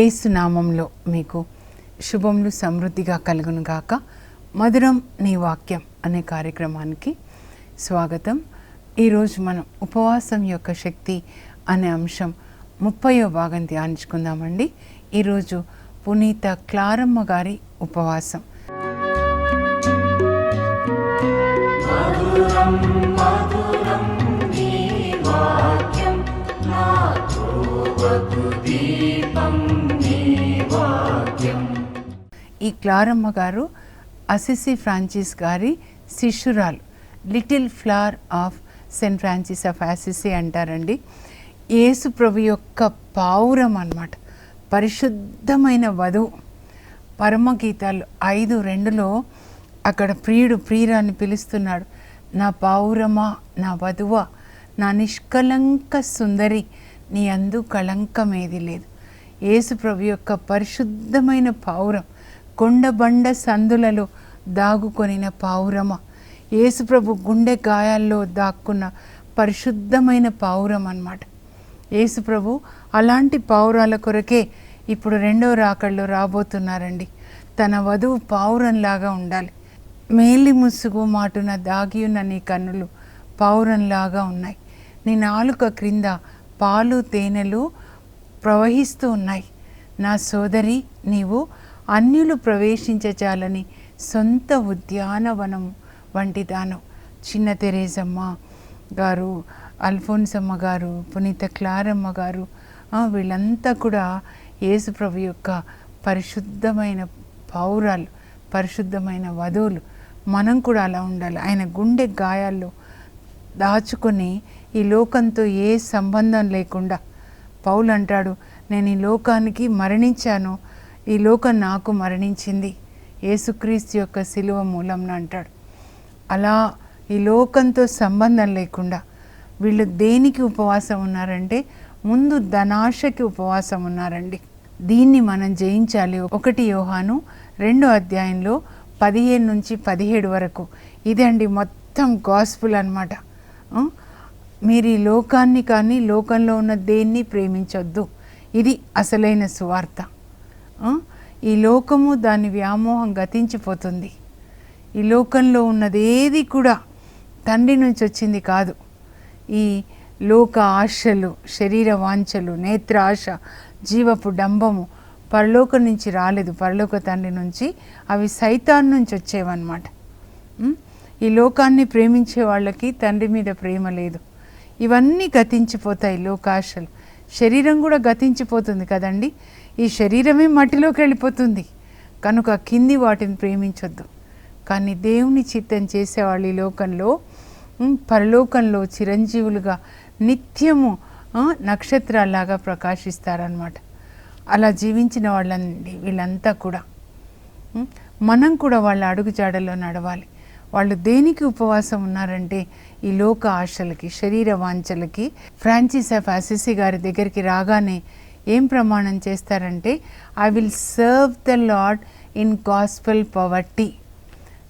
ఏసు నామంలో మీకు శుభములు సమృద్ధిగా కలుగును గాక. మధురం నీ వాక్యం అనే కార్యక్రమానికి స్వాగతం. ఈరోజు మనం ఉపవాసం యొక్క శక్తి అనే అంశం ముప్పయో భాగం ధ్యానించుకుందామండి. ఈరోజు పునీత క్లారమ్మ గారి ఉపవాసం. క్లారమ్మ గారు అసిసి ఫ్రాన్సిస్ గారి శిష్యురాలు. Little flower of Saint Francis of Assisi అంటారండి. యేసు ప్రభు యొక్క పావురం అన్నమాట. పరిశుద్ధమైన వధువు. పరమగీతాలు ఐదు రెండులో అక్కడ ప్రియుడు ప్రియురాన్ని పిలుస్తున్నాడు. నా పావురమా నా వధువ నా నిష్కలంక సుందరి నీ అందు కళంకమేది లేదు. యేసు ప్రభు యొక్క పరిశుద్ధమైన పావురం. కొండబండ సందులలో దాగుకొనిన పావురమ. యేసుప్రభు గుండె గాయాల్లో దాక్కున్న పరిశుద్ధమైన పావురం అన్నమాట. యేసుప్రభు అలాంటి పావురాల కొరకే ఇప్పుడు రెండో రాకళ్ళు రాబోతున్నారండి. తన వధువు పావురంలాగా ఉండాలి. మేలి ముసుగు మాటున దాగి ఉన్న నీ కన్నులు పావురంలాగా ఉన్నాయి. నీ నాలుక క్రింద పాలు తేనెలు ప్రవహిస్తూ ఉన్నాయి. నా సోదరి నీవు అన్యులు ప్రవేశించచాలని సొంత ఉద్యానవనం వంటి దానం. చిన్న తెరేజమ్మ గారు అల్ఫోన్సమ్మ గారు పునీత క్లారమ్మ గారు వీళ్ళంతా కూడా యేసుప్రభు యొక్క పరిశుద్ధమైన పౌరాలు పరిశుద్ధమైన వధువులు. మనం కూడా అలా ఉండాలి. ఆయన గుండె గాయాల్లో దాచుకొని ఈ లోకంతో ఏ సంబంధం లేకుండా పౌలు అంటాడు నేను ఈ లోకానికి మరణించాను ఈ లోకం నాకు మరణించింది. యేసుక్రీస్తు యొక్క శిలువ మూలంన అంటాడు. అలా ఈ లోకంతో సంబంధం లేకుండా వీళ్ళు దేనికి ఉపవాసం ఉన్నారంటే ముందు ధనాశకి ఉపవాసం ఉన్నారండి. దీన్ని మనం జయించాలి. ఒకటి యోహాను రెండో అధ్యాయంలో పదిహేను నుంచి పదిహేడు వరకు. ఇదే అండి మొత్తం గాస్పుల్ అనమాట మీరు ఈ లోకాన్ని కానీ లోకంలో ఉన్న దేన్ని ప్రేమించొద్దు. ఇది అసలైన సువార్త. ఈ లోకము దాని వ్యామోహం గతించిపోతుంది. ఈ లోకంలో ఉన్నది ఏది కూడా తండ్రి నుంచి వచ్చింది కాదు. ఈ లోక ఆశలు శరీర వాంఛలు నేత్ర ఆశ జీవపు డంబము పరలోకం నుంచి రాలేదు. పరలోక తండ్రి నుంచి అవి సైతాన్ నుంచి వచ్చేవన్నమాట. ఈ లోకాన్ని ప్రేమించే వాళ్ళకి తండ్రి మీద ప్రేమ లేదు. ఇవన్నీ గతించిపోతాయి లోకాశలు. శరీరం కూడా గతించిపోతుంది కదండి. ఈ శరీరమే మట్టిలోకి వెళ్ళిపోతుంది. కనుక కింది వాటిని ప్రేమించొద్దు. కానీ దేవుని చిత్తం చేసేవాళ్ళు ఈ లోకంలో పరలోకంలో చిరంజీవులుగా నిత్యము ఆ, నక్షత్రాల్లాగా ప్రకాశిస్తారనమాట అలా జీవించిన వాళ్ళండి వీళ్ళంతా కూడా. మనం కూడా వాళ్ళ అడుగుజాడలో నడవాలి. వాళ్ళు దేనికి ఉపవాసం ఉన్నారంటే ఈ లోక ఆశలకి శరీర వాంఛలకి ఫ్రాన్సిస్ ఆఫ్ అసిసి గారి దగ్గరికి రాగానే ఏం ప్రమాణం చేస్తారంటే I will serve the lord in gospel poverty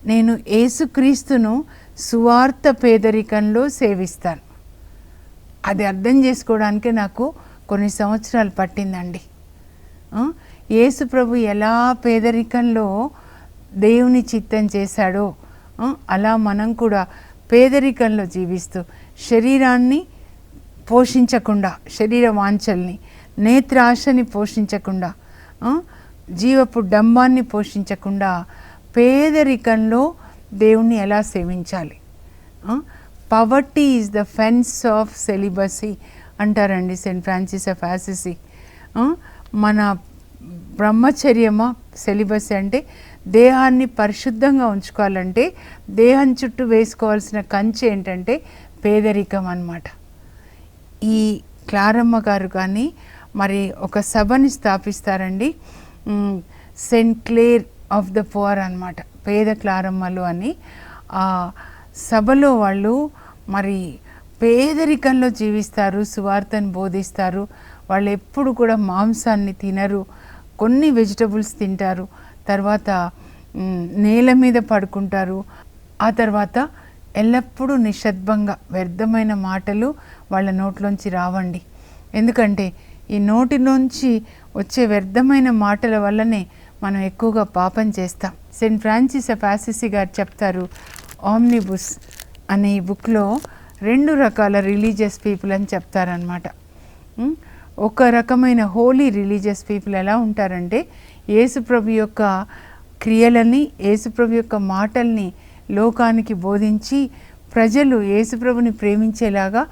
నేను ఏసుక్రీస్తును సువార్త పేదరికంలో సేవిస్తాను. అది అర్థం చేసుకోవడానికి నాకు కొన్ని సంవత్సరాలు పట్టిందండి. యేసు ప్రభు ఎలా పేదరికంలో దేవుని చిత్తం చేశాడో అలా మనం కూడా పేదరికంలో జీవిస్తూ శరీరాన్ని పోషించకుండా శరీర వాంఛల్ని నేత్రాశని పోషించకుండా జీవపు డంబాన్ని పోషించకుండా పేదరికంలో దేవుణ్ణి ఎలా సేవించాలి? Poverty is the fence of celibacy అంటారండి సెయింట్ ఫ్రాన్సిస్ ఆఫ్ యాసిసి మన బ్రహ్మచర్యమా? సెలిబసీ అంటే దేహాన్ని పరిశుద్ధంగా ఉంచుకోవాలంటే దేహం చుట్టూ వేసుకోవాల్సిన కంచె ఏంటంటే పేదరికం అన్నమాట. ఈ క్లారమ్మ గారు కానీ మరి ఒక సభని స్థాపిస్తారండి. Saint Saint Clare of the poor అన్నమాట పేద క్లారమ్మలు అని. ఆ సభలో వాళ్ళు మరి పేదరికంలో జీవిస్తారు సువార్తను బోధిస్తారు. వాళ్ళు ఎప్పుడు కూడా మాంసాన్ని తినరు కొన్ని వెజిటబుల్స్ తింటారు తర్వాత నేల మీద పడుకుంటారు. ఆ తర్వాత ఎల్లప్పుడూ నిశ్శబ్దంగా వ్యర్థమైన మాటలు వాళ్ళ నోట్లోంచి రావండి. ఎందుకంటే ఈ నోటిలోంచి వచ్చే వ్యర్థమైన మాటల వల్లనే మనం ఎక్కువగా పాపం చేస్తాం. సెయింట్ ఫ్రాన్సిస్ ఆఫ్ ఆసిసి గారు చెప్తారు ఆమ్నిబుస్ అనే ఈ బుక్లో రెండు రకాల రిలీజియస్ పీపుల్ అని చెప్తారనమాట ఒక రకమైన హోలీ రిలీజియస్ పీపుల్ ఎలా ఉంటారంటే యేసుప్రభు యొక్క క్రియలని యేసుప్రభు యొక్క మాటల్ని లోకానికి బోధించి ప్రజలు యేసుప్రభుని ప్రేమించేలాగా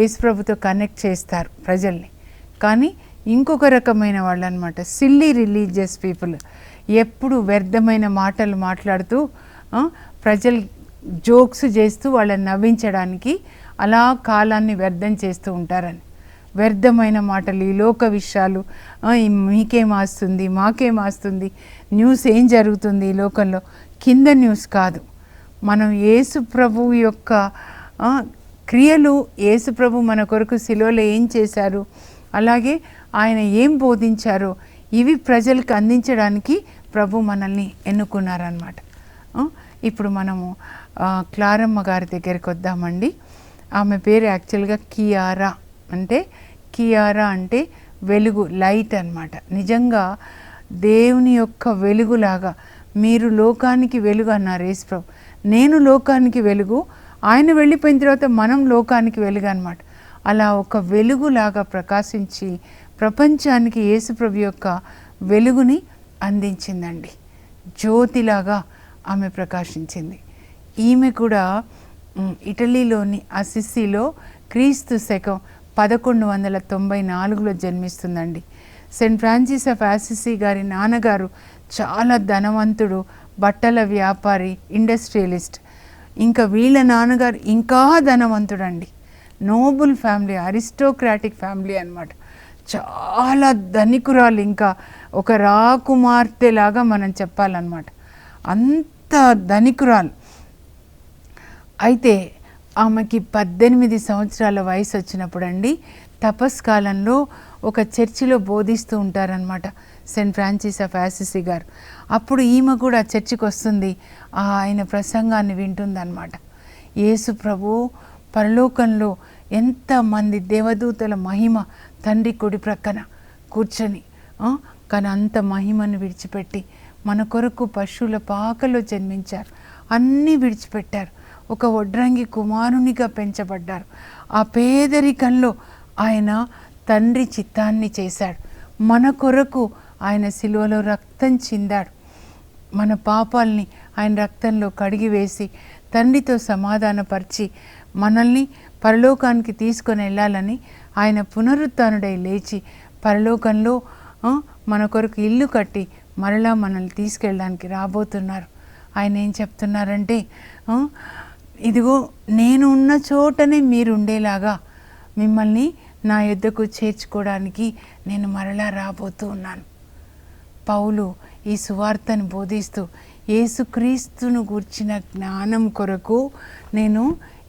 యేసుప్రభుతో కనెక్ట్ చేస్తారు ప్రజల్ని. కానీ ఇంకొక రకమైన వాళ్ళు అనమాట సిల్లీ రిలీజియస్ పీపుల్. ఎప్పుడు వ్యర్థమైన మాటలు మాట్లాడుతూ ప్రజలు జోక్స్ చేస్తూ వాళ్ళని నవ్వించడానికి అలా కాలాన్ని వ్యర్థం చేస్తూ ఉంటారని. వ్యర్థమైన మాటలు ఈ లోక విషయాలు మీకేం ఆస్తుంది మాకేం ఆస్తుంది న్యూస్ ఏం జరుగుతుంది ఈ లోకంలో? కింద న్యూస్ కాదు. మనం యేసు ప్రభు యొక్క క్రియలు యేసు ప్రభు మన కొరకు శిలోలో ఏం చేశారు? అలాగే ఆయన ఏం బోధించారో ఇవి ప్రజలకు అందించడానికి ప్రభు మనల్ని ఎన్నుకున్నారనమాట ఇప్పుడు మనము క్లారమ్మ గారి దగ్గరికి వద్దామండి. ఆమె పేరు యాక్చువల్గా కియారా. అంటే కియారా అంటే వెలుగు లైట్ అన్నమాట. నిజంగా దేవుని యొక్క వెలుగులాగా మీరు లోకానికి వెలుగు అన్నారు యేసుప్రభు నేను లోకానికి వెలుగు ఆయన వెళ్ళిపోయిన తర్వాత మనం లోకానికి వెలుగు అనమాట అలా ఒక వెలుగులాగా ప్రకాశించి ప్రపంచానికి యేసుప్రభు యొక్క వెలుగుని అందించిందండి. జ్యోతిలాగా ఆమె ప్రకాశించింది. ఈమె కూడా ఇటలీలోని అసిస్సిలో క్రీస్తు శకం పదకొండు వందల తొంభై నాలుగులో జన్మిస్తుందండి. సెయింట్ ఫ్రాన్సిస్ ఆఫ్ ఆసిసి గారి నాన్నగారు చాలా ధనవంతుడు బట్టల వ్యాపారి ఇండస్ట్రియలిస్ట్. ఇంకా వీళ్ళ నాన్నగారు ఇంకా ధనవంతుడండి. నోబుల్ ఫ్యామిలీ అరిస్టోక్రాటిక్ ఫ్యామిలీ అన్నమాట. చాలా ధనికురాలు ఇంకా. ఒక రాకుమార్తె లాగా మనం చెప్పాలన్నమాట. అంత ధనికురాలు. అయితే ఆమెకి పద్దెనిమిది సంవత్సరాల వయసు వచ్చినప్పుడు అండి తపస్కాలంలో ఒక చర్చిలో బోధిస్తూ ఉంటారనమాట సెయింట్ ఫ్రాన్సిస్ ఆఫ్ యాసిసి గారు. అప్పుడు ఈమె కూడా చర్చికి వస్తుంది. ఆ ఆయన ప్రసంగాన్ని వింటుందన్నమాట. యేసు ప్రభు పరలోకంలో ఎంతమంది దేవదూతల మహిమ తండ్రి కుడి ప్రక్కన కూర్చొని కానీ అంత మహిమను విడిచిపెట్టి మన కొరకు పశువుల పాకలో జన్మించారు. అన్నీ విడిచిపెట్టారు. ఒక వడ్రంగి కుమారునిగా పెంచబడ్డారు. ఆ పేదరికంలో ఆయన తండ్రి చిత్తాన్ని చేశాడు. మన కొరకు ఆయన సిలువలో రక్తం చిందాడు. మన పాపాల్ని ఆయన రక్తంలో కడిగివేసి తండ్రితో సమాధానపరిచి మనల్ని పరలోకానికి తీసుకొని వెళ్ళాలని ఆయన పునరుత్డై లేచి పరలోకంలో మన కొరకు ఇల్లు కట్టి మరలా మనల్ని తీసుకెళ్ళడానికి రాబోతున్నారు. ఆయన ఏం చెప్తున్నారంటే ఇదిగో నేను ఉన్న చోటనే మీరు ఉండేలాగా మిమ్మల్ని నా యుద్ధకు చేర్చుకోవడానికి నేను మరలా రాబోతూ ఉన్నాను. పౌలు ఈ సువార్తను బోధిస్తూ ఏసుక్రీస్తును గూర్చిన జ్ఞానం కొరకు నేను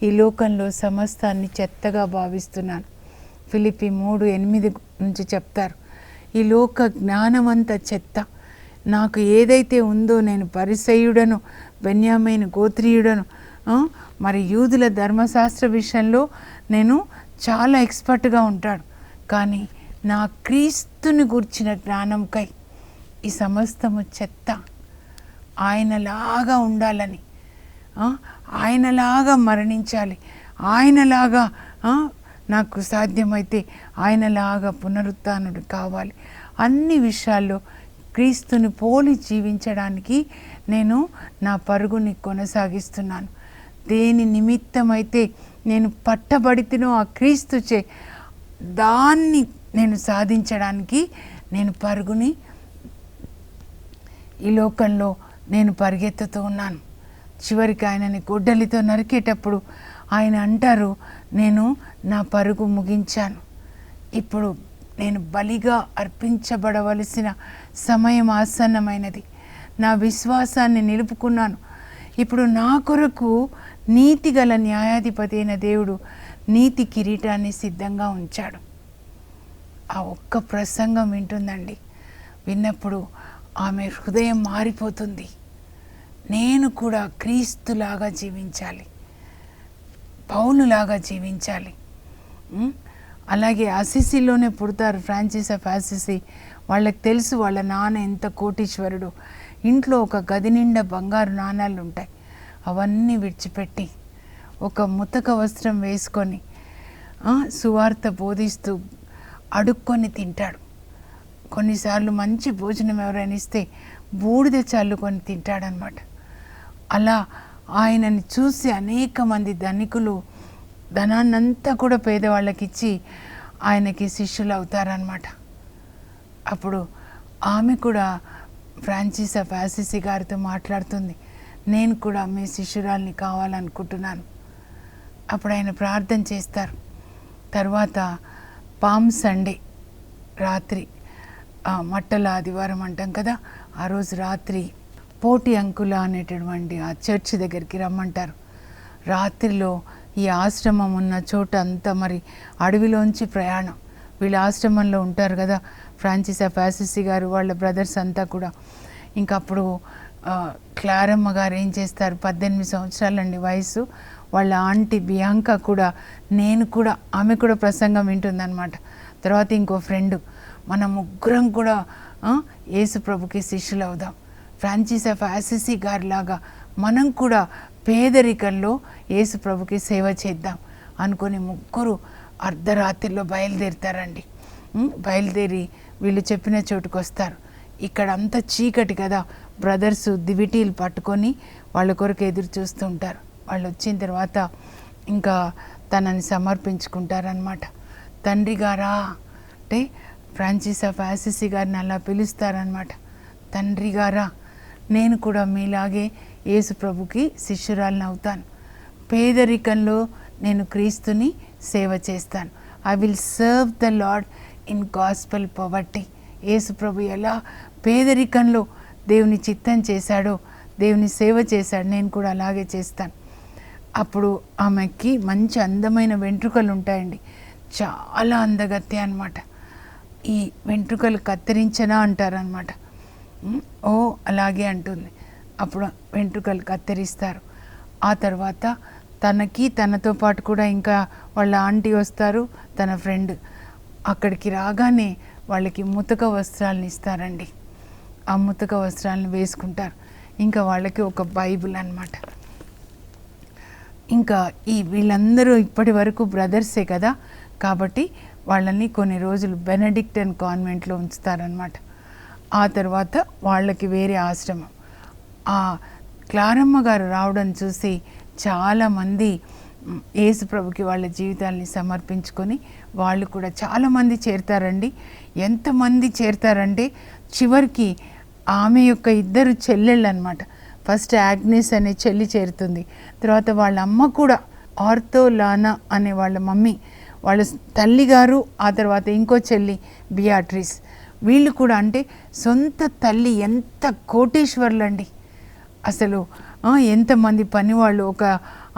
ఈ లోకంలో సమస్తాన్ని చెత్తగా భావిస్తున్నాను. ఫిలిపి మూడు ఎనిమిది నుంచి చెప్తారు ఈ లోక జ్ఞానమంతా చెత్త. నాకు ఏదైతే ఉందో నేను పరిసయుడను బెన్యామైన గోత్రీయుడను మరి యూదుల ధర్మశాస్త్ర విషయంలో నేను చాలా ఎక్స్పర్ట్గా ఉంటాడు కానీ నా క్రీస్తుని గూర్చిన జ్ఞానంకై ఈ సమస్తము చెత్త. ఆయనలాగా ఉండాలని ఆయనలాగా మరణించాలి. ఆయనలాగా నాకు సాధ్యమైతే ఆయనలాగా పునరుత్నుడు కావాలి. అన్ని విషయాల్లో క్రీస్తుని పోలి జీవించడానికి నేను నా పరుగుని కొనసాగిస్తున్నాను. దేని నిమిత్తమైతే నేను పట్టబడితేనో ఆ క్రీస్తు చే దాన్ని నేను సాధించడానికి నేను పరుగుని ఈ లోకంలో నేను పరిగెత్తుతూ ఉన్నాను. చివరికి ఆయనని గొడ్డలితో నరికేటప్పుడు ఆయన అంటారు నేను నా పరుగు ముగించాను. ఇప్పుడు నేను బలిగా అర్పించబడవలసిన సమయం ఆసన్నమైనది. నా విశ్వాసాన్ని నిలుపుకున్నాను. ఇప్పుడు నా కొరకు నీతి గల న్యాయాధిపతి అయిన దేవుడు నీతి కిరీటాన్ని సిద్ధంగా ఉంచాడు. ఆ ఒక్క ప్రసంగం వింటుందండి. విన్నప్పుడు ఆమె హృదయం మారిపోతుంది. నేను కూడా క్రీస్తులాగా జీవించాలి. పౌలులాగా జీవించాలి. అలాగే అసిసిలోనే పుడతారు ఫ్రాన్సిస్ ఆఫ్ అసిసి. వాళ్ళకి తెలుసు వాళ్ళ నాన్న ఎంత కోటీశ్వరుడు. ఇంట్లో ఒక గది నిండా బంగారు నాణాలు ఉంటాయి. అవన్నీ విడిచిపెట్టి ఒక ముతక వస్త్రం వేసుకొని సువార్త బోధిస్తూ అడుక్కొని తింటాడు. కొన్నిసార్లు మంచి భోజనం ఎవరైనా ఇస్తే బూడిద చల్లుకొని తింటాడనమాట అలా ఆయనని చూసి అనేక మంది ధనికులు ధనాన్నంతా కూడా పేదవాళ్ళకి ఇచ్చి ఆయనకి శిష్యులు అవుతారనమాట అప్పుడు ఆమె కూడా ఫ్రాన్సిస్ ఆఫ్ ఆసిసి గారితో మాట్లాడుతుంది. నేను కూడా మీ శిష్యురాల్ని కావాలనుకుంటున్నాను. అప్పుడు ఆయన ప్రార్థన చేస్తారు. తర్వాత పామ్ సండే రాత్రి మట్టల ఆదివారం అంటాం కదా ఆ రోజు రాత్రి పోటి అంకుల అనేటటువంటి ఆ చర్చ్ దగ్గరికి రమ్మంటారు. రాత్రిలో ఈ ఆశ్రమం ఉన్న చోట అంతా మరి అడవిలోంచి ప్రయాణం. వీళ్ళ ఆశ్రమంలో ఉంటారు కదా ఫ్రాన్సిస్ ఆఫ్ ఆసిసి గారు వాళ్ళ బ్రదర్స్ అంతా కూడా. ఇంకా అప్పుడు క్లారమ్మ గారు ఏం చేస్తారు? పద్దెనిమిది సంవత్సరాలండి వయసు వాళ్ళ ఆంటీ బియాంక కూడా నేను కూడా ఆమె కూడా ప్రసంగం వింటుందన్నమాట. తర్వాత ఇంకో ఫ్రెండ్ మన ముగ్గురం కూడా యేసు ప్రభుకి శిష్యులు అవుదాం ఫ్రాన్సిస్ ఆఫ్ అసిసి గారిలాగా మనం కూడా పేదరికంలో యేసు ప్రభుకి సేవ చేద్దాం అనుకుని ముగ్గురు అర్ధరాత్రిలో బయలుదేరుతారండి. బయలుదేరి వీళ్ళు చెప్పిన చోటుకు వస్తారు. ఇక్కడ అంతా చీకటి కదా. బ్రదర్స్ దివిటీలు పట్టుకొని వాళ్ళ కొరకు ఎదురు చూస్తుంటారు వాళ్ళు వచ్చిన తర్వాత ఇంకా తనని సమర్పించుకుంటారనమాట తండ్రి గారా అంటే ఫ్రాన్సిస్ ఆఫ్ యాసిసి గారిని అలా పిలుస్తారనమాట తండ్రి గారా నేను కూడా మీలాగే యేసు ప్రభుకి శిష్యురాలను అవుతాను. పేదరికంలో నేను క్రీస్తుని సేవ చేస్తాను. I will serve the Lord in gospel poverty Yesu ప్రభు ఎలా పేదరికంలో దేవుని చిత్తం చేశాడో దేవుని సేవ చేశాడు నేను కూడా అలాగే చేస్తాను. అప్పుడు ఆమెకి మంచి అందమైన వెంట్రుకలు ఉంటాయండి. చాలా అందగత్య అనమాట ఈ వెంట్రుకలు కత్తిరించనా అంటారనమాట ఓ అలాగే అంటుంది. అప్పుడు వెంట్రుకలు కత్తిరిస్తారు. ఆ తర్వాత తనకి తనతో పాటు కూడా ఇంకా వాళ్ళ ఆంటీ వస్తారు తన ఫ్రెండ్. అక్కడికి రాగానే వాళ్ళకి ముతక వస్త్రాలను ఇస్తారండి. ఆ ముతక వస్త్రాలను వేసుకుంటారు. ఇంకా వాళ్ళకి ఒక బైబిల్ అన్నమాట. ఇంకా ఈ వీళ్ళందరూ ఇప్పటి వరకు బ్రదర్సే కదా కాబట్టి వాళ్ళని కొన్ని రోజులు బెనడిక్టన్ కాన్వెంట్లో ఉంచుతారనమాట ఆ తర్వాత వాళ్ళకి వేరే ఆశ్రమం. ఆ క్లారమ్మ గారు రావడం చూసి చాలామంది ఏసుప్రభుకి ప్రభుకి వాళ్ళ జీవితాల్ని సమర్పించుకొని వాళ్ళు కూడా చాలామంది చేరుతారండి. ఎంతమంది చేరుతారంటే చివరికి ఆమె యొక్క ఇద్దరు చెల్లెళ్ళు అనమాట ఫస్ట్ యాగ్నెస్ అనే చెల్లి చేరుతుంది. తర్వాత వాళ్ళ అమ్మ కూడా ఆర్థోలానా అనే వాళ్ళ మమ్మీ వాళ్ళ తల్లిగారు ఆ తర్వాత ఇంకో చెల్లి బియాట్రిస్. వీళ్ళు కూడా అంటే సొంత తల్లి ఎంత కోటీశ్వర్లండి. అసలు ఎంతమంది పనివాళ్ళు ఒక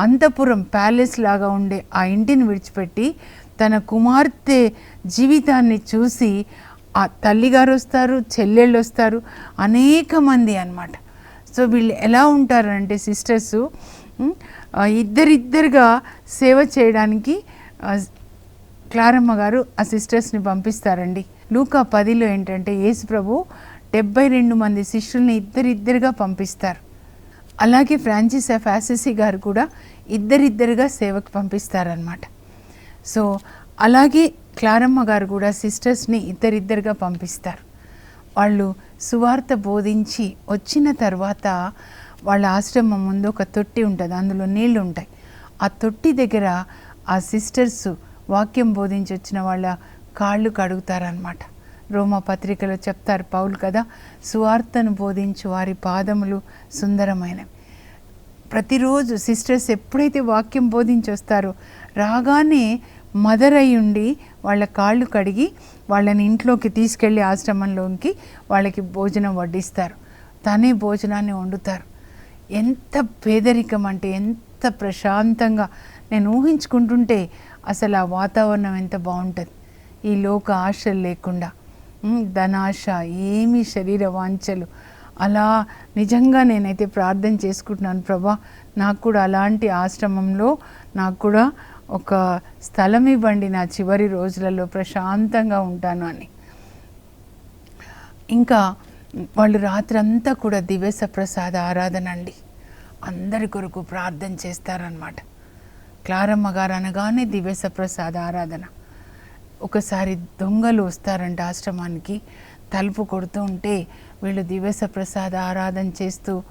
అంతపురం ప్యాలెస్ లాగా ఉండే ఆ ఇంటిని విడిచిపెట్టి తన కుమార్తె జీవితాన్ని చూసి ఆ తల్లిగారు వస్తారు చెల్లెళ్ళు వస్తారు అనేక మంది అనమాట సో వీళ్ళు ఎలా ఉంటారంటే సిస్టర్స్ ఇద్దరిద్దరుగా సేవ చేయడానికి క్లారమ్మ గారు ఆ సిస్టర్స్ని పంపిస్తారండి. లూకా పదిలో ఏంటంటే యేసు ప్రభు డెబ్బై రెండు మంది శిష్యుల్ని ఇద్దరిద్దరుగా పంపిస్తారు. అలాగే ఫ్రాన్సిస్ ఎఫ్ ఆసిసి గారు కూడా ఇద్దరిద్దరుగా సేవకు పంపిస్తారనమాట సో అలాగే క్లారమ్మ గారు కూడా సిస్టర్స్ని ఇద్దరిద్దరుగా పంపిస్తారు. వాళ్ళు సువార్త బోధించి వచ్చిన తర్వాత వాళ్ళ ఆశ్రమం ముందు ఒక తొట్టి ఉంటుంది అందులో నీళ్ళు ఉంటాయి. ఆ తొట్టి దగ్గర ఆ సిస్టర్స్ వాక్యం బోధించి వచ్చిన వాళ్ళ కాళ్ళు కడుగుతారనమాట రోమా పత్రికలో చెప్తారు పౌలు కదా సువార్తను బోధించు వారి పాదములు సుందరమైనవి. ప్రతిరోజు సిస్టర్స్ ఎప్పుడైతే వాక్యం బోధించి వస్తారో రాగానే మదర్ అయి ఉండి వాళ్ళ కాళ్ళు కడిగి వాళ్ళని ఇంట్లోకి తీసుకెళ్ళి ఆశ్రమంలోకి వాళ్ళకి భోజనం వడ్డిస్తారు. తనే భోజనాన్ని వండుతారు. ఎంత పేదరికం అంటే ఎంత ప్రశాంతంగా. నేను ఊహించుకుంటుంటే అసలు ఆ వాతావరణం ఎంత బాగుంటుంది. ఈ లోక ఆశలు లేకుండా. ధనాశ ఏమి శరీర వాంఛలు. అలా నిజంగా నేనైతే ప్రార్థన చేసుకుంటున్నాను ప్రభా. నాకు కూడా అలాంటి ఆశ్రమంలో నాకు కూడా ఒక స్థలం ఇవ్వండి నా చివరి రోజులలో ప్రశాంతంగా ఉంటాను అని. ఇంకా వాళ్ళు రాత్రంతా కూడా దివ్యస ప్రసాద ఆరాధన అండి. అందరి కొరకు ప్రార్థన చేస్తారనమాట క్లారమ్మ గారు అనగానే దివ్య ప్రసాద ఆరాధన. ఒకసారి దొంగలు వస్తారంట ఆశ్రమానికి తలుపు కొడుతూ ఉంటే వీళ్ళు దివ్యస ప్రసాద ఆరాధన చేస్తూ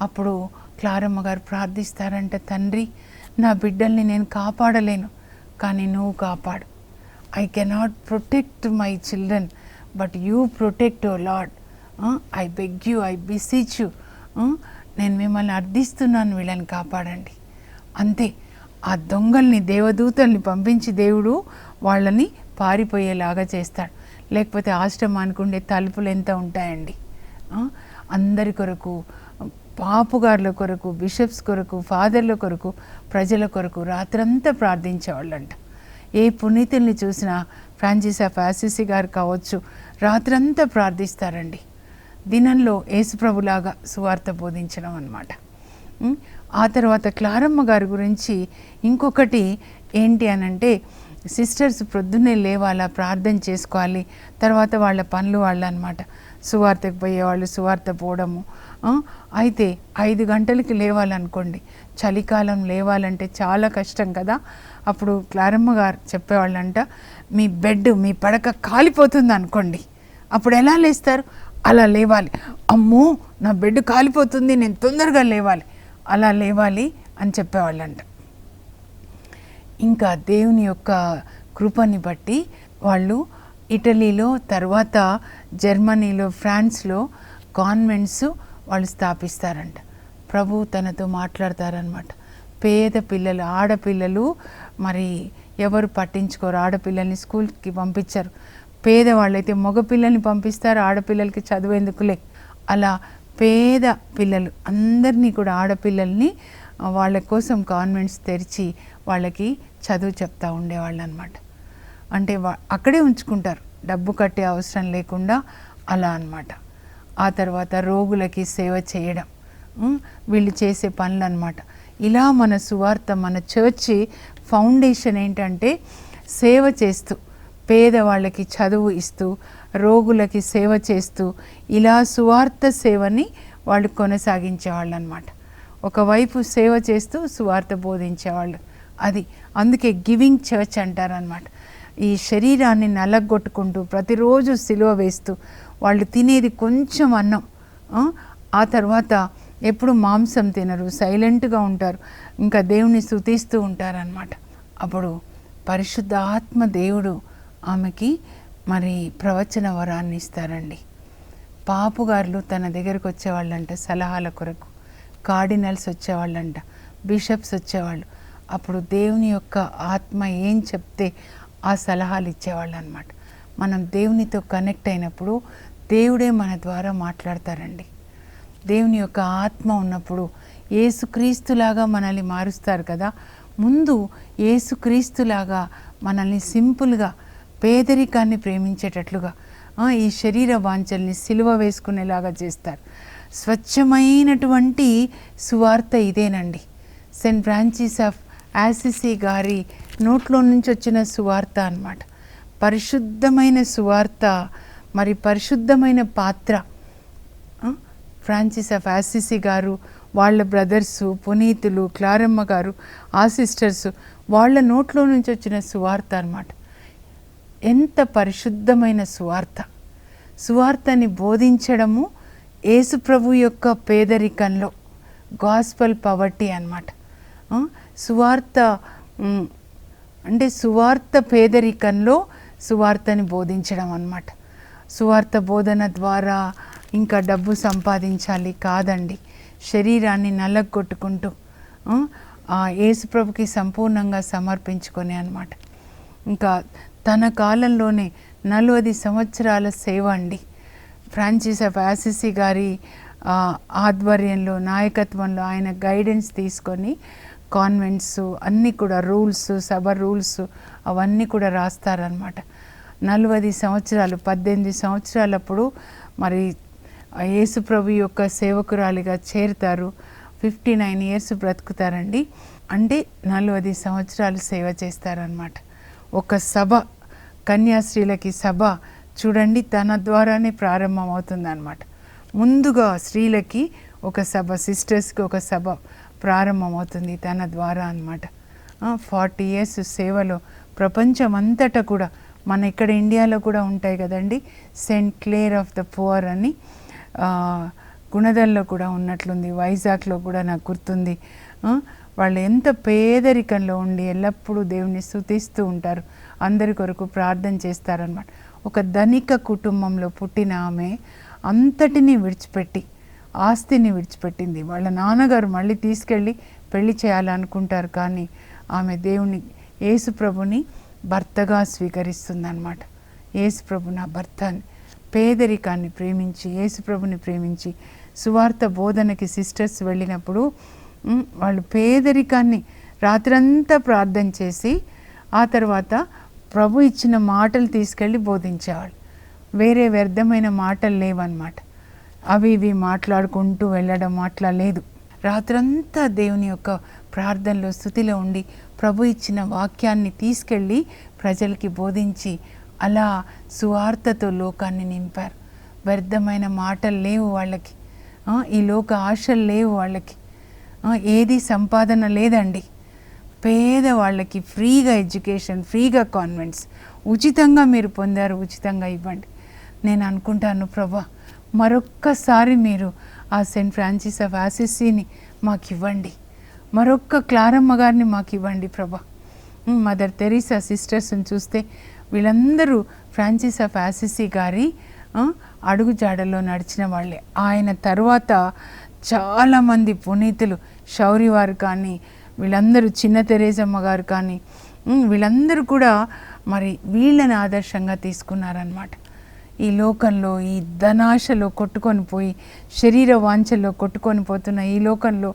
అప్పుడు క్లారమ్మ గారు ప్రార్థిస్తారంట తండ్రి నా బిడ్డల్ని నేను కాపాడలేను కానీ నువ్వు కాపాడు. I cannot protect my children but you protect O Lord I beg you I beseech you నేను మిమ్మల్ని అర్థిస్తున్నాను వీళ్ళని కాపాడండి. అంతే. ఆ దొంగల్ని దేవదూతల్ని పంపించి దేవుడు వాళ్ళని పారిపోయేలాగా చేస్తాడు. లేకపోతే ఆశ్రమానికి ఉండే తలుపులు ఎంత ఉంటాయండి? అందరి కొరకు పాపుగారుల కొరకు బిషప్స్ కొరకు ఫాదర్ల కొరకు ప్రజల కొరకు రాత్రంతా ప్రార్థించేవాళ్ళంట. ఏ పునీతుల్ని చూసినా ఫ్రాన్సిస్ ఆఫ్ ఆసిసి గారు కావచ్చు రాత్రంతా ప్రార్థిస్తారండి. దినంలో యేసుప్రభులాగా సువార్త బోధించడం అనమాట ఆ తర్వాత క్లారమ్మ గారి గురించి ఇంకొకటి ఏంటి అనంటే సిస్టర్స్ పొద్దున్నే లేవాలా ప్రార్థన చేసుకోవాలి. తర్వాత వాళ్ళ పనులు వాళ్ళు అనమాట సువార్తకు పోయేవాళ్ళు సువార్త పోవడము. అయితే ఐదు గంటలకి లేవాలనుకోండి. చలికాలం లేవాలంటే చాలా కష్టం కదా. అప్పుడు క్లారమ్మ గారు చెప్పేవాళ్ళంట మీ బెడ్ మీ పడక కాలిపోతుంది అనుకోండి అప్పుడు ఎలా లేస్తారు? అలా లేవాలి. అమ్మో నా బెడ్ కాలిపోతుంది నేను తొందరగా లేవాలి. అలా లేవాలి అని చెప్పేవాళ్ళంట. ఇంకా దేవుని యొక్క కృపని బట్టి వాళ్ళు ఇటలీలో తర్వాత జర్మనీలో ఫ్రాన్స్లో కాన్వెంట్స్ వాళ్ళు స్థాపిస్తారంట. ప్రభు తనతో మాట్లాడతారనమాట పేద పిల్లలు ఆడపిల్లలు మరి ఎవరు పట్టించుకోరు. ఆడపిల్లల్ని స్కూల్కి పంపించారు. అయితే మగపిల్లల్ని పంపిస్తారు ఆడపిల్లలకి చదువేందుకులే. అలా పేద పిల్లలు అందరినీ కూడా ఆడపిల్లల్ని వాళ్ళ కోసం కాన్వెంట్స్ తెరిచి వాళ్ళకి చదువు చెప్తా ఉండేవాళ్ళు అనమాట అంటే అక్కడే ఉంచుకుంటారు. డబ్బు కట్టే అవసరం లేకుండా అలా అన్నమాట ఆ తర్వాత రోగులకి సేవ చేయడం. వీళ్ళు చేసే పనులు అనమాట ఇలా మన సువార్త మన చర్చి ఫౌండేషన్ ఏంటంటే సేవ చేస్తూ పేదవాళ్ళకి చదువు ఇస్తూ రోగులకి సేవ చేస్తూ ఇలా సువార్త సేవని వాళ్ళు కొనసాగించేవాళ్ళు అనమాట ఒకవైపు సేవ చేస్తూ సువార్త బోధించేవాళ్ళు. అది అందుకే గివింగ్ చర్చ్ అంటారనమాట ఈ శరీరాన్ని నలగొట్టుకుంటూ ప్రతిరోజు సిలువ వేస్తూ వాళ్ళు తినేది కొంచెం అన్నం ఆ, తర్వాత ఎప్పుడు మాంసం తినరు సైలెంట్గా ఉంటారు ఇంకా దేవుని స్తుతిస్తూ ఉంటారనమాట అప్పుడు పరిశుద్ధాత్మ దేవుడు ఆమెకి మరి ప్రవచన వరాన్ని ఇస్తారండి. పాపుగారులు తన దగ్గరకు వచ్చేవాళ్ళంట సలహాల కొరకు కార్డినల్స్ వచ్చేవాళ్ళంట బిషప్స్ వచ్చేవాళ్ళు అప్పుడు దేవుని యొక్క ఆత్మ ఏం చెప్తే ఆ సలహాలు ఇచ్చేవాళ్ళు అనమాట మనం దేవునితో కనెక్ట్ అయినప్పుడు దేవుడే మన ద్వారా మాట్లాడతారండి. దేవుని యొక్క ఆత్మ ఉన్నప్పుడు ఏసుక్రీస్తులాగా మనల్ని మారుస్తారు కదా. ముందు ఏసుక్రీస్తులాగా మనల్ని సింపుల్గా పేదరికాన్ని ప్రేమించేటట్లుగా ఈ శరీర వాంఛల్ని సిలువ వేసుకునేలాగా చేస్తారు. స్వచ్ఛమైనటువంటి సువార్త ఇదేనండి. సెయింట్ ఫ్రాన్సిస్ ఆఫ్ యాసిసి గారి నోట్లో నుంచి వచ్చిన సువార్త అన్నమాట. పరిశుద్ధమైన సువార్త మరి పరిశుద్ధమైన పాత్ర. ఫ్రాన్సిస్ ఆఫ్ యాసిసి గారు వాళ్ళ బ్రదర్సు పునీతులు క్లారమ్మ గారు ఆ సిస్టర్స్ వాళ్ళ నోట్లో నుంచి వచ్చిన సువార్త అన్నమాట. ఎంత పరిశుద్ధమైన సువార్త. సువార్తని బోధించడము యేసుప్రభు యొక్క పేదరికంలో గాస్పల్ పవర్టీ అన్నమాట. సువార్త అంటే సువార్త పేదరికంలో సువార్తని బోధించడం అన్నమాట. సువార్త బోధన ద్వారా ఇంకా డబ్బు సంపాదించాలి కాదండి. శరీరాన్ని నల్లగొట్టుకుంటూ ఆ, యేసుప్రభుకి సంపూర్ణంగా సమర్పించుకొని అనమాట ఇంకా తన కాలంలోనే నలభై సంవత్సరాల సేవ అండి. ఫ్రాన్సిస్ ఆఫ్ యాసిసి గారి ఆధ్వర్యంలో నాయకత్వంలో ఆయన గైడెన్స్ తీసుకొని కాన్వెంట్స్ అన్నీ కూడా రూల్స్ సభ రూల్స్ అవన్నీ కూడా రాస్తారనమాట నలభై సంవత్సరాలు పద్దెనిమిది సంవత్సరాలప్పుడు మరి యేసుప్రభు యొక్క సేవకురాలిగా చేరుతారు. ఫిఫ్టీ నైన్ ఇయర్స్ బ్రతుకుతారండి. అంటే నలభై సంవత్సరాలు సేవ చేస్తారనమాట ఒక సభ కన్యాస్త్రీలకి సభ చూడండి తన ద్వారానే ప్రారంభమవుతుంది అవుతుందన్నమాట ముందుగా స్త్రీలకి ఒక సభ సిస్టర్స్కి ఒక సభ ప్రారంభమవుతుంది తన ద్వారా అనమాట ఫార్టీ ఇయర్స్ సేవలో ప్రపంచమంతటా కూడా మన ఇక్కడ ఇండియాలో కూడా ఉంటాయి కదండి. Saint Clare of the poor అని గుణదల్లో కూడా ఉన్నట్లుంది. వైజాగ్లో కూడా నాకు గుర్తుంది. వాళ్ళు ఎంత పేదరికంలో ఉండి ఎల్లప్పుడూ దేవుని స్థుతిస్తూ ఉంటారు. అందరి కొరకు ప్రార్థన చేస్తారనమాట ఒక ధనిక కుటుంబంలో పుట్టిన ఆమె అంతటినీ విడిచిపెట్టి ఆస్తిని విడిచిపెట్టింది. వాళ్ళ నాన్నగారు మళ్ళీ తీసుకెళ్ళి పెళ్ళి చేయాలనుకుంటారు కానీ ఆమె దేవుని యేసు ప్రభుని భర్తగా స్వీకరిస్తుందన్నమాట. యేసు ప్రభు నా భర్త పేదరికాన్ని ప్రేమించి యేసు ప్రభుని ప్రేమించి సువార్త బోధనకి సిస్టర్స్ వెళ్ళినప్పుడు వాళ్ళు పేదరికాన్ని రాత్రంతా ప్రార్థన చేసి ఆ తర్వాత ప్రభు ఇచ్చిన మాటలు తీసుకెళ్ళి బోధించేవాళ్ళు. వేరే వ్యర్థమైన మాటలు లేవన్నమాట. అవి ఇవి మాట్లాడుకుంటూ వెళ్ళడం మాట్లాడలేదు లేదు. రాత్రంతా దేవుని యొక్క ప్రార్థనలో స్థుతిలో ఉండి ప్రభు ఇచ్చిన వాక్యాన్ని తీసుకెళ్ళి ప్రజలకి బోధించి అలా సువార్తతో లోకాన్ని నింపారు. వ్యర్థమైన మాటలు లేవు వాళ్ళకి. ఈ లోక ఆశలు లేవు వాళ్ళకి. ఏది సంపాదన లేదండి. పేద వాళ్ళకి ఫ్రీగా ఎడ్యుకేషన్ ఫ్రీగా కాన్వెంట్స్. ఉచితంగా మీరు పొందారు ఉచితంగా ఇవ్వండి. నేను అనుకుంటాను ప్రభా మరొక్కసారి మీరు ఆ సెయింట్ ఫ్రాన్సిస్ ఆఫ్ ఆసిస్సీని మాకు ఇవ్వండి. మరొక్క క్లారమ్మ గారిని మాకు ఇవ్వండి ప్రభా. మదర్ తెరీసా సిస్టర్స్ని చూస్తే వీళ్ళందరూ ఫ్రాన్సిస్ ఆఫ్ ఆసిస్సీ గారి అడుగుజాడలో నడిచిన వాళ్ళే. ఆయన తర్వాత చాలామంది పునీతులు శౌరి వారు కానీ వీళ్ళందరూ చిన్న తెరేజమ్మ గారు కానీ వీళ్ళందరూ కూడా మరి వీళ్ళని ఆదర్శంగా తీసుకున్నారనమాట ఈ లోకంలో ఈ ధనాశలో కొట్టుకొని పోయి శరీర వాంఛల్లో కొట్టుకొని పోతున్న ఈ లోకంలో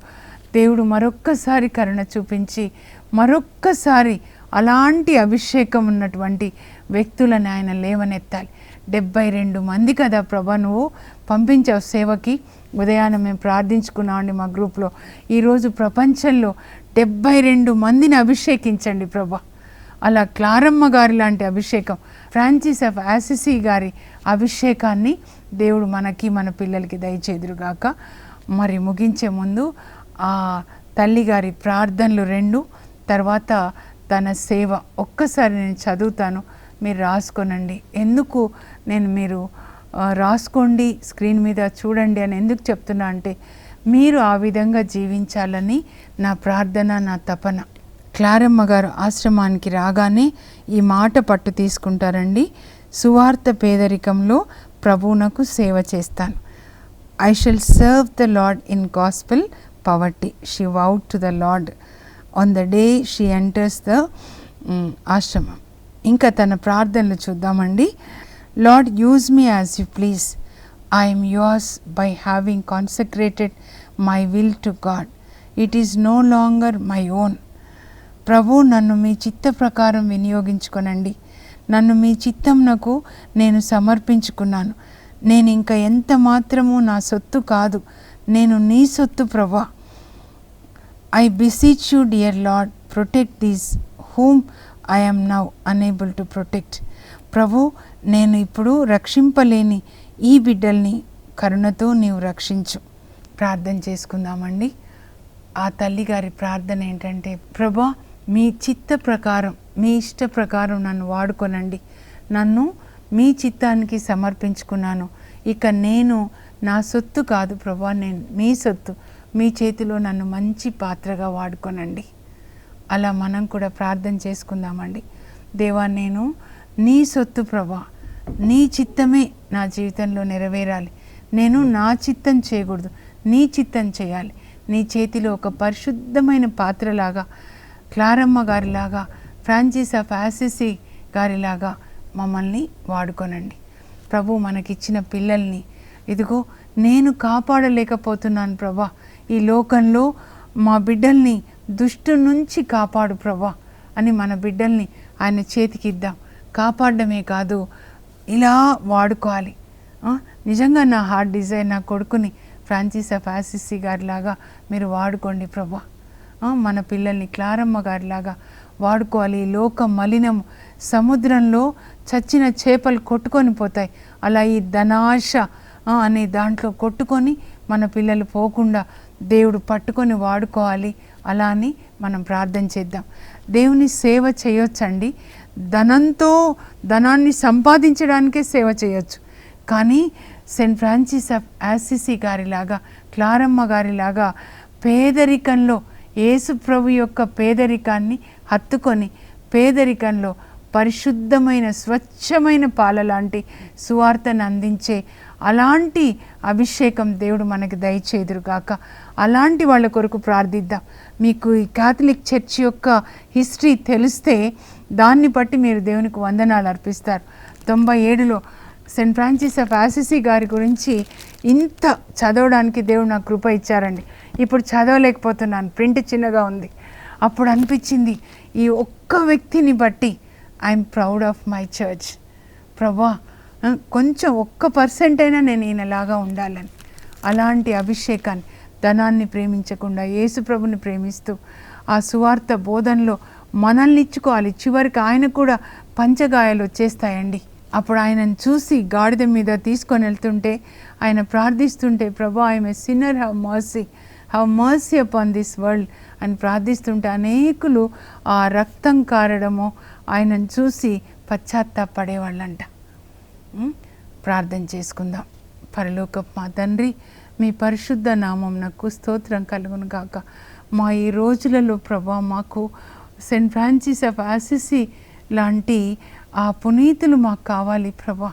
దేవుడు మరొక్కసారి కరుణ చూపించి మరొక్కసారి అలాంటి అభిషేకం ఉన్నటువంటి వ్యక్తులను ఆయన లేవనెత్తాలి. డెబ్బై రెండు మంది కదా ప్రభా నువ్వు పంపించావు సేవకి ఉదయాన్నే మేము ప్రార్థించుకున్నామండి మా గ్రూప్లో. ఈరోజు ప్రపంచంలో డెబ్బై రెండు మందిని అభిషేకించండి ప్రభా. అలా క్లారమ్మ గారి లాంటి అభిషేకం ఫ్రాన్సిస్ ఆఫ్ యాసిసి గారి అభిషేకాన్ని దేవుడు మనకి మన పిల్లలకి దయచేదురుగాక. మరి ముగించే ముందు ఆ తల్లి గారి ప్రార్థనలు రెండు తర్వాత తన సేవ ఒక్కసారి నేను చదువుతాను మీరు రాసుకోనండి. ఎందుకు నేను మీరు రాసుకోండి స్క్రీన్ మీద చూడండి అని ఎందుకు చెప్తున్నా అంటే మీరు ఆ విధంగా జీవించాలని నా ప్రార్థన నా తపన. క్లారమ్మ గారు ఆశ్రమానికి రాగానే ఈ మాట పట్టు తీసుకుంటారండి. సువార్త పేదరికంలో ప్రభువునకు సేవ చేస్తాను. I shall serve the Lord in gospel poverty she vowed to the Lord on the day she enters the ఆశ్రమం. ఇంకా తన ప్రార్థనలు చూద్దామండి. Lord use me as you please I'm yours by having consecrated my will to God it is no longer my own ప్రభు నన్ను మీ చిత్త ప్రకారం వినియోగించుకొనండి. నన్ను మీ చిత్తంనకు నేను సమర్పించుకున్నాను. నేను ఇంకా ఎంత మాత్రము నా సొత్తు కాదు. నేను నీ సొత్తు ప్రభా. I beseech you dear Lord. Protect these whom I now unable to protect. ప్రభు నేను ఇప్పుడు రక్షింపలేని ఈ బిడ్డల్ని కరుణతో నీవు రక్షించు. ప్రార్థన చేసుకుందామండి. ఆ తల్లి గారి ప్రార్థన ఏంటంటే ప్రభా మీ చిత్త ప్రకారం మీ ఇష్ట ప్రకారం నన్ను వాడుకొనండి. నన్ను మీ చిత్తానికి సమర్పించుకున్నాను. ఇక నేను నా సొత్తు కాదు ప్రభా నేను మీ సొత్తు. మీ చేతిలో నన్ను మంచి పాత్రగా వాడుకొనండి. అలా మనం కూడా ప్రార్థన చేసుకుందామండి. దేవా నేను నీ సొత్తు ప్రభా నీ చిత్తమే నా జీవితంలో నెరవేరాలి. నేను నా చిత్తం చేయకూడదు నీ చిత్తం చేయాలి. నీ చేతిలో ఒక పరిశుద్ధమైన పాత్రలాగా క్లారమ్మ గారిలాగా ఫ్రాన్సిస్ ఆఫ్ ఆసిసి గారిలాగా మమ్మల్ని వాడుకొనండి. ప్రభు మనకిచ్చిన పిల్లల్ని. ఇదిగో నేను కాపాడలేకపోతున్నాను ప్రభా. ఈ లోకంలో మా బిడ్డల్ని దుష్టు నుంచి కాపాడు ప్రభా అని మన బిడ్డల్ని ఆయన చేతికి ఇద్దాం కాపాడడమే కాదు ఇలా వాడుకోవాలి. నిజంగా నా హార్ట్ డిజైర్ నా కొడుకుని ఫ్రాన్సిస్ ఆఫ్ ఆసిసి గారిలాగా మీరు వాడుకోండి ప్రభా. మన పిల్లల్ని క్లారమ్మ గారిలాగా వాడుకోవాలి. లోక మలినం సముద్రంలో చచ్చిన చేపలు కొట్టుకొని పోతాయి. అలా ఈ ధనాశ అనే దాంట్లో కొట్టుకొని మన పిల్లలు పోకుండా దేవుడు పట్టుకొని వాడుకోవాలి. అలా అని మనం ప్రార్థన చేద్దాం. దేవుని సేవ చేయొచ్చండి. ధనంతో ధనాన్ని సంపాదించడానికే సేవ చేయొచ్చు. కానీ సెయింట్ ఫ్రాన్సిస్ ఆఫ్ యాసిసి గారిలాగా క్లారమ్మ గారిలాగా పేదరికంలో యేసు ప్రభు యొక్క పేదరికాన్ని హత్తుకొని పేదరికంలో పరిశుద్ధమైన స్వచ్ఛమైన పాల లాంటి సువార్తను అందించే అలాంటి అభిషేకం దేవుడు మనకి దయచేదురుగాక. అలాంటి వాళ్ళ కొరకు ప్రార్థిద్దాం. మీకు ఈ కాథలిక్ చర్చ్ యొక్క హిస్టరీ తెలిస్తే దాన్ని బట్టి మీరు దేవునికి వందనాలు అర్పిస్తారు. తొంభై ఏడులో సెయింట్ ఫ్రాన్సిస్ ఆఫ్ ఆసిసి గారి గురించి ఇంత చదవడానికి దేవుడు నాకు కృప ఇచ్చారండి. ఇప్పుడు చదవలేకపోతున్నాను. ప్రింట్ చిన్నగా ఉంది. అప్పుడు అనిపించింది ఈ ఒక్క వ్యక్తిని బట్టి I'm proud of my church. ప్రభా కొంచెం ఒక్క పర్సెంట్ అయినా నేను ఈయనలాగా ఉండాలని. అలాంటి అభిషేకాన్ని ధనాన్ని ప్రేమించకుండా యేసుప్రభుని ప్రేమిస్తూ ఆ సువార్త బోధనలో మనల్ని ఇచ్చుకోవాలి. చివరికి ఆయన కూడా పంచగాయాలు వచ్చేస్తాయండి. అప్పుడు ఆయనను చూసి గాడిద మీద తీసుకొని వెళ్తుంటే ఆయన ప్రార్థిస్తుంటే ప్రభా I'm sinner have mercy have mercy upon this world అని ప్రార్థిస్తుంటే అనేకులు ఆ రక్తం కారడము ఆయనను చూసి పశ్చాత్తాపడేవాళ్ళంట. ప్రార్థన చేసుకుందాం. పరలోక మా తండ్రి మీ పరిశుద్ధ నామం నాకు స్తోత్రం కలుగును గాక. మా ఈ రోజులలో ప్రభా మాకు సెయింట్ ఫ్రాన్సిస్ ఆఫ్ ఆసిసి లాంటి ఆ పునీతులు మాకు కావాలి ప్రభా.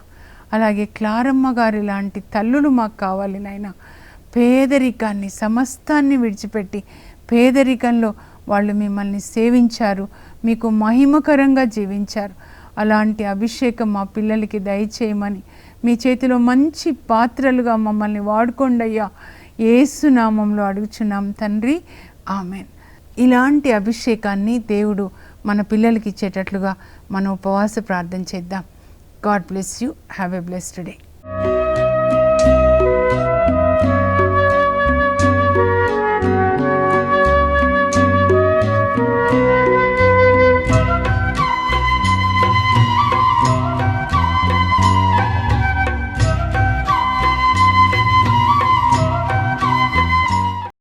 అలాగే క్లారమ్మ గారి లాంటి తల్లులు మాకు కావాలి నాయన. పేదరికాన్ని సమస్తాన్ని విడిచిపెట్టి పేదరికంలో వాళ్ళు మిమ్మల్ని సేవించారు మీకు మహిమకరంగా జీవించారు. అలాంటి అభిషేకం మా పిల్లలకి దయచేయమని మీ చేతిలో మంచి పాత్రలుగా మమ్మల్ని వాడుకోండయ్యా. ఏసునామంలో అడుగుచున్నాం తండ్రి. ఆమెన్. ఇలాంటి అభిషేకాన్ని దేవుడు మన పిల్లలకి ఇచ్చేటట్లుగా మనం ఉపవాస ప్రార్థన చేద్దాం. God bless you. Have a blessed day.